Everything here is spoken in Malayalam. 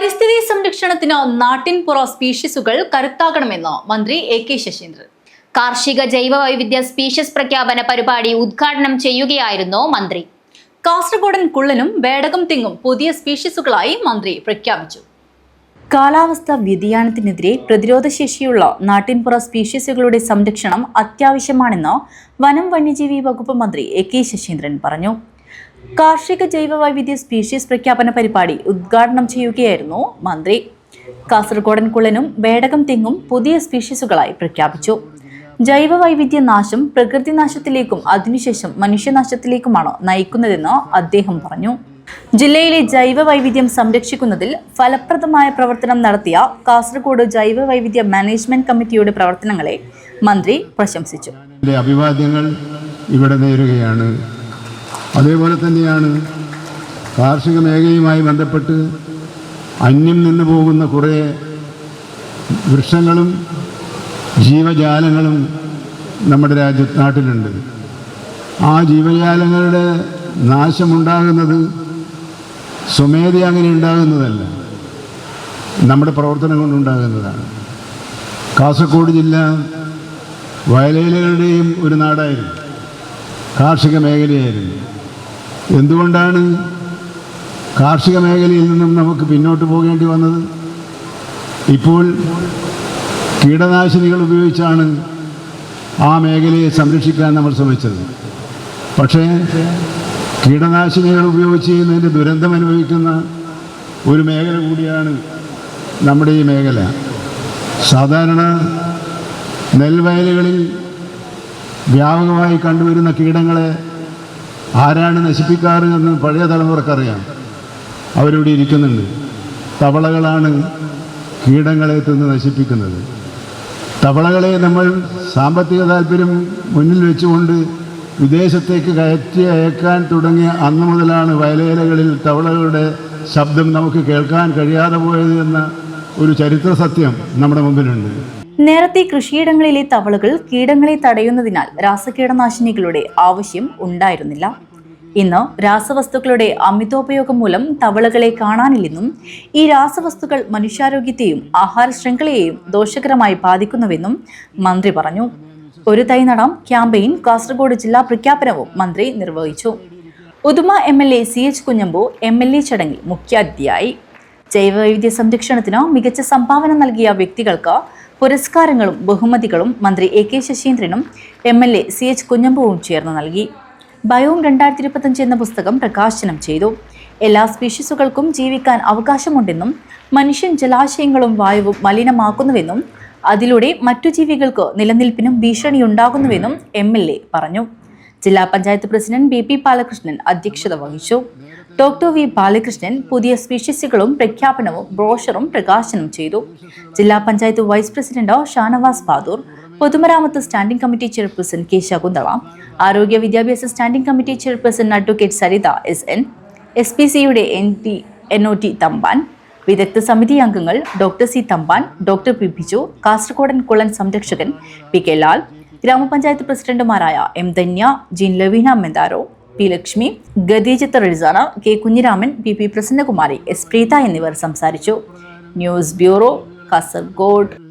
പരിസ്ഥിതി സംരക്ഷണത്തിന് നാട്ടിൻപുറ സ്പീഷീസുകൾ കരുത്താകണമെന്ന് മന്ത്രി എ കെ ശശീന്ദ്രൻ. കാർഷിക ജൈവ വൈവിധ്യ സ്പീഷ്യസ് പ്രഖ്യാപന പരിപാടി ഉദ്ഘാടനം ചെയ്യുകയായിരുന്നു മന്ത്രി. കാസർഗോഡൻ കുള്ളനും വേടകം തിങ്ങും പുതിയ സ്പീഷീസുകളായി മന്ത്രി പ്രഖ്യാപിച്ചു. കാലാവസ്ഥാ വ്യതിയാനത്തിനെതിരെ പ്രതിരോധശേഷിയുള്ള നാട്ടിൻപുറ സ്പീഷീസുകളുടെ സംരക്ഷണം അത്യാവശ്യമാണെന്ന് വനം വന്യജീവി വകുപ്പ് മന്ത്രി എ കെ ശശീന്ദ്രൻ പറഞ്ഞു. കാർഷിക ജൈവ വൈവിധ്യ സ്പീഷീസ് പ്രഖ്യാപന പരിപാടി ഉദ്ഘാടനം ചെയ്യുകയായിരുന്നു മന്ത്രി. കാസർഗോഡൻ കുളനും വേടകം തെങ്ങും പുതിയ സ്പീഷീസുകളായി പ്രഖ്യാപിച്ചു. ജൈവ വൈവിധ്യ നാശം പ്രകൃതി നാശത്തിലേക്കും അതിനുശേഷം മനുഷ്യനാശത്തിലേക്കുമാണ് നയിക്കുന്നതെന്ന് അദ്ദേഹം പറഞ്ഞു. ജില്ലയിലെ ജൈവ വൈവിധ്യം സംരക്ഷിക്കുന്നതിൽ ഫലപ്രദമായ പ്രവർത്തനം നടത്തിയ കാസർഗോഡ് ജൈവ വൈവിധ്യ മാനേജ്മെന്റ് കമ്മിറ്റിയുടെ പ്രവർത്തനങ്ങളെ മന്ത്രി പ്രശംസിച്ചു. അഭിവാദ്യങ്ങൾ ഇവിടെ നേരുകയാണ്. അതേപോലെ തന്നെയാണ് കാർഷിക മേഖലയുമായി ബന്ധപ്പെട്ട് അന്യം നിന്ന് പോകുന്ന കുറേ വൃക്ഷങ്ങളും ജീവജാലങ്ങളും നമ്മുടെ രാജ്യ നാട്ടിലുണ്ട്. ആ ജീവജാലങ്ങളുടെ നാശമുണ്ടാകുന്നത് സ്വമേധ അങ്ങനെ ഉണ്ടാകുന്നതല്ല. നമ്മുടെ പ്രവർത്തനം കൊണ്ടുണ്ടാകുന്നതാണ് കാസർഗോഡ് ജില്ല വയലേലുകളുടെയും ഒരു നാടായിരുന്നു. കാർഷിക മേഖലയായിരുന്നു. എന്തുകൊണ്ടാണ് കാർഷിക മേഖലയിൽ നിന്നും നമുക്ക് പിന്നോട്ട് പോകേണ്ടി വന്നത്? ഇപ്പോൾ കീടനാശിനികൾ ഉപയോഗിച്ചാണ് ആ മേഖലയെ സംരക്ഷിക്കാൻ നമ്മൾ ശ്രമിച്ചത്. പക്ഷേ കീടനാശിനികൾ ഉപയോഗിച്ച് ചെയ്യുന്നതിന്റെ ദുരന്തം അനുഭവിക്കുന്ന ഒരു മേഖല കൂടിയാണ് നമ്മുടെ ഈ മേഖല. സാധാരണ നെൽവയലുകളിൽ വ്യാപകമായി കണ്ടുവരുന്ന കീടങ്ങളെ ആരാണ് നശിപ്പിക്കാറ് എന്ന് പഴയ തലമുറക്കറിയാം അവരിവിടെ ഇരിക്കുന്നുണ്ട്. തവളകളാണ് കീടങ്ങളെ തിന്ന് നശിപ്പിക്കുന്നത്. തവളകളെ നമ്മൾ സാമ്പത്തിക താല്പര്യം മുന്നിൽ വെച്ചുകൊണ്ട് വിദേശത്തേക്ക് കയറ്റി അയക്കാൻ തുടങ്ങിയ അന്ന് മുതലാണ് വയലേലകളിൽ തവളകളുടെ ശബ്ദം നമുക്ക് കേൾക്കാൻ കഴിയാതെ പോയത് എന്ന ഒരു ചരിത്ര സത്യം നമ്മുടെ മുമ്പിലുണ്ട്. നേരത്തെ കൃഷിയിടങ്ങളിലെ തവളകൾ കീടങ്ങളെ തടയുന്നതിനാൽ രാസകീടനാശിനികളുടെ ആവശ്യം ഉണ്ടായിരുന്നില്ല. ഇന്ന് രാസവസ്തുക്കളുടെ അമിതോപയോഗം മൂലം തവളകളെ കാണാനില്ലെന്നും ഈ രാസവസ്തുക്കൾ മനുഷ്യാരോഗ്യത്തെയും ആഹാര ശൃംഖലയെയും ദോഷകരമായി ബാധിക്കുന്നുവെന്നും മന്ത്രി പറഞ്ഞു. ഒരു തൈ നടാം ക്യാമ്പയിൻ കാസർഗോഡ് ജില്ലാ പ്രഖ്യാപനവും മന്ത്രി നിർവഹിച്ചു. Uduma M L A C H Kunhambu M L A ചടങ്ങിൽ മുഖ്യാതിഥിയായി. ജൈവവൈവിധ്യ സംരക്ഷണത്തിന് മികച്ച സംഭാവന നൽകിയ വ്യക്തികൾക്ക് പുരസ്കാരങ്ങളും ബഹുമതികളും മന്ത്രി A K ശശീന്ദ്രനും M L A C H കുഞ്ഞമ്പുവും ചേർന്ന് നൽകി. ബയോം രണ്ടായിരത്തി ഇരുപത്തഞ്ച് എന്ന പുസ്തകം പ്രകാശനം ചെയ്തു. എല്ലാ സ്പീഷീസുകൾക്കും ജീവിക്കാൻ അവകാശമുണ്ടെന്നും മനുഷ്യൻ ജലാശയങ്ങളും വായുവും മലിനമാക്കുന്നുവെന്നും അതിലൂടെ മറ്റു ജീവികൾക്ക് നിലനിൽപ്പിനും ഭീഷണിയുണ്ടാകുന്നുവെന്നും എം എൽ എ പറഞ്ഞു. ജില്ലാ panchayat president B P Balakrishnan അധ്യക്ഷത വഹിച്ചു. ഡോക്ടർ വി ബാലകൃഷ്ണൻ പുതിയ സ്പീഷീസുകളും പ്രഖ്യാപനവും ബ്രോഷറും പ്രകാശനം ചെയ്തു. ജില്ലാ പഞ്ചായത്ത് വൈസ് പ്രസിഡന്റ് ഷാനവാസ് ബാദൂർ പൊതുമരാമത്ത് standing committee chairperson K Shakunthala ആരോഗ്യ വിദ്യാഭ്യാസ standing committee chairperson advocate Saritha S N S P സിയുടെ N T N O T Thampan വിദഗ്ധ സമിതി അംഗങ്ങൾ doctor C Thampan doctor P Biju കാസർഗോഡൻ കുളൻ സംരക്ഷകൻ പി കെ ലാൽ ഗ്രാമപഞ്ചായത്ത് പ്രസിഡന്റുമാരായ M Dhanya Jean Laveena Monteiro P Lakshmi Gadeejith Rizana K Kunhiraman P P Prasannakumari S Preetha എന്നിവർ സംസാരിച്ചു. News bureau Kasaragod.